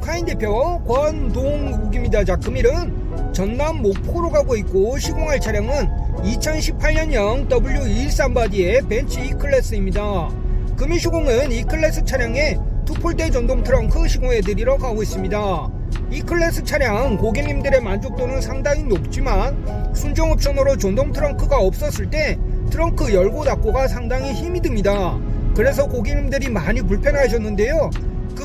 카인 대표 권동욱입니다. 자, 금일은 전남 목포로 가고 있고 시공할 차량은 2018년형 W213 바디의 벤츠 E클래스입니다. 금일 시공은 E클래스 차량에 투폴대 전동 트렁크 시공해 드리러 가고 있습니다. E클래스 차량 고객님들의 만족도는 상당히 높지만 순정 옵션으로 전동 트렁크가 없었을 때 트렁크 열고 닫고가 상당히 힘이 듭니다. 그래서 고객님들이 많이 불편하셨는데요.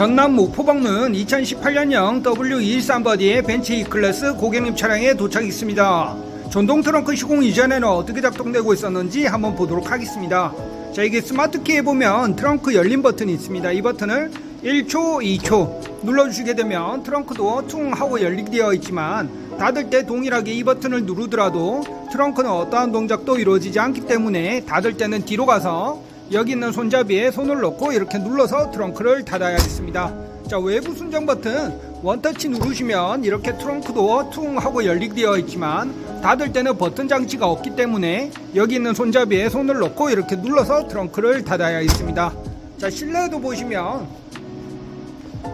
전남 목포방문 2018년형 W213 버디의 벤츠 E클래스 고객님 차량에 도착했습니다. 전동 트렁크 시공 이전에는 어떻게 작동되고 있었는지 한번 보도록 하겠습니다. 자, 이게 스마트키에 보면 트렁크 열림 버튼이 있습니다. 이 버튼을 1초, 2초 눌러주시게 되면 트렁크도 퉁 하고 열리게 되어 있지만 닫을 때 동일하게 이 버튼을 누르더라도 트렁크는 어떠한 동작도 이루어지지 않기 때문에 닫을 때는 뒤로 가서 여기 있는 손잡이에 손을 넣고 이렇게 눌러서 트렁크를 닫아야겠습니다. 자 외부 순정 버튼 원터치 누르시면 이렇게 트렁크도 퉁 하고 열리게 되어 있지만 닫을 때는 버튼 장치가 없기 때문에 여기 있는 손잡이에 손을 넣고 이렇게 눌러서 트렁크를 닫아야겠습니다. 자 실내에도 보시면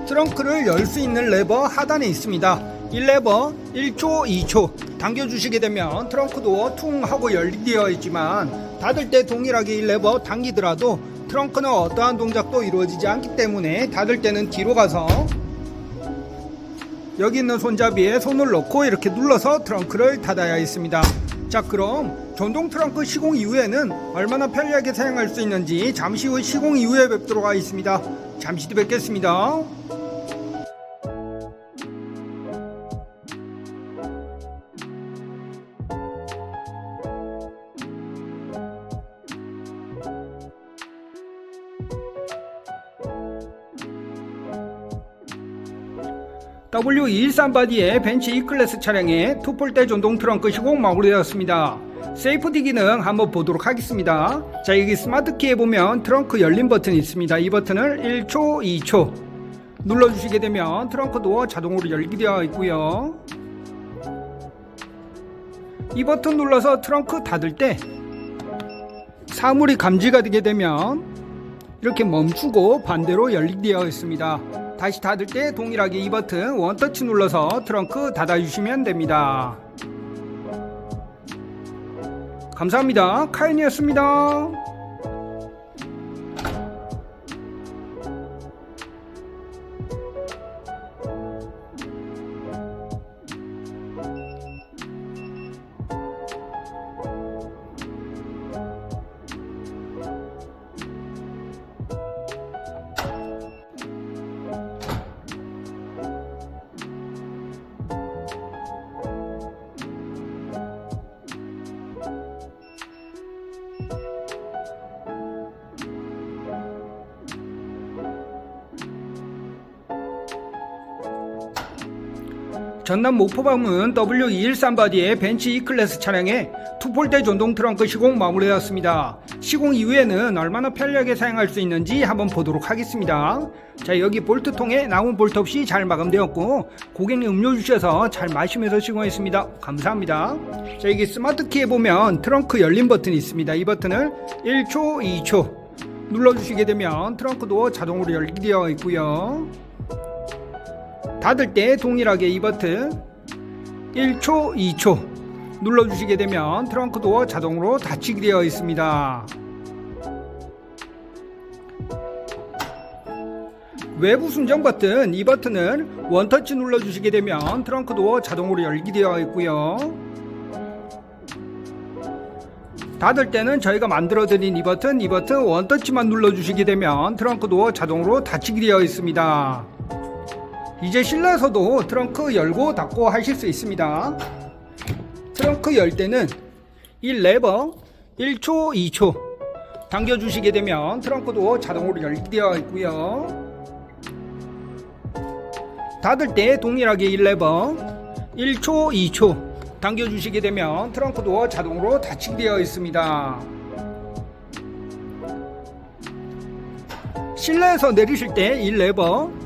트렁크를 열 수 있는 레버 하단에 있습니다. 이 레버 1초, 2초 당겨주시게 되면 트렁크도 퉁 하고 열리되어 있지만 닫을 때 동일하게 이 레버 당기더라도 트렁크는 어떠한 동작도 이루어지지 않기 때문에 닫을 때는 뒤로 가서 여기 있는 손잡이에 손을 넣고 이렇게 눌러서 트렁크를 닫아야 했습니다. 자 그럼 전동 트렁크 시공 이후에는 얼마나 편리하게 사용할 수 있는지 잠시 후 시공 이후에 뵙도록 하겠습니다. 잠시 뒤 뵙겠습니다. W213 바디의 벤츠 E클래스 차량에 투폴대 전동 트렁크 시공 마무리되었습니다. 세이프티 기능 한번 보도록 하겠습니다. 자 여기 스마트키에 보면 트렁크 열림 버튼이 있습니다. 이 버튼을 1초, 2초 눌러주시게 되면 트렁크도 자동으로 열게 되어 있고요. 이 버튼 눌러서 트렁크 닫을 때 사물이 감지가 되게 되면 이렇게 멈추고 반대로 열리게 되어 있습니다. 다시 닫을 때 동일하게 이 버튼 원터치 눌러서 트렁크 닫아주시면 됩니다. 감사합니다. 카인이었습니다. 전남 목포방문 W213 바디의 벤츠 E클래스 차량에 투폴대 전동 트렁크 시공 마무리되었습니다. 시공 이후에는 얼마나 편리하게 사용할 수 있는지 한번 보도록 하겠습니다. 자 여기 볼트통에 나온 볼트 없이 잘 마감되었고 고객님 음료 주셔서 잘 마시면서 시공했습니다. 감사합니다. 자 여기 스마트키에 보면 트렁크 열림 버튼이 있습니다. 이 버튼을 1초, 2초 눌러주시게 되면 트렁크도 자동으로 열게 되어 있고요. 닫을 때 동일하게 이 버튼 1초, 2초 눌러주시게 되면 트렁크 도어 자동으로 닫히게 되어 있습니다. 외부 순정 버튼 이 버튼을 원터치 눌러주시게 되면 트렁크 도어 자동으로 열게 되어 있고요. 닫을 때는 저희가 만들어드린 이 버튼, 이 버튼 원터치만 눌러주시게 되면 트렁크 도어 자동으로 닫히게 되어 있습니다. 이제 실내에서도 트렁크 열고 닫고 하실 수 있습니다. 트렁크 열 때는 이 레버 1초, 2초 당겨주시게 되면 트렁크도 자동으로 열게 되어 있고요. 닫을 때 동일하게 1레버 1초 2초 당겨주시게 되면 트렁크 도어 자동으로 닫히게 있습니다 실내에서 내리실 때 1레버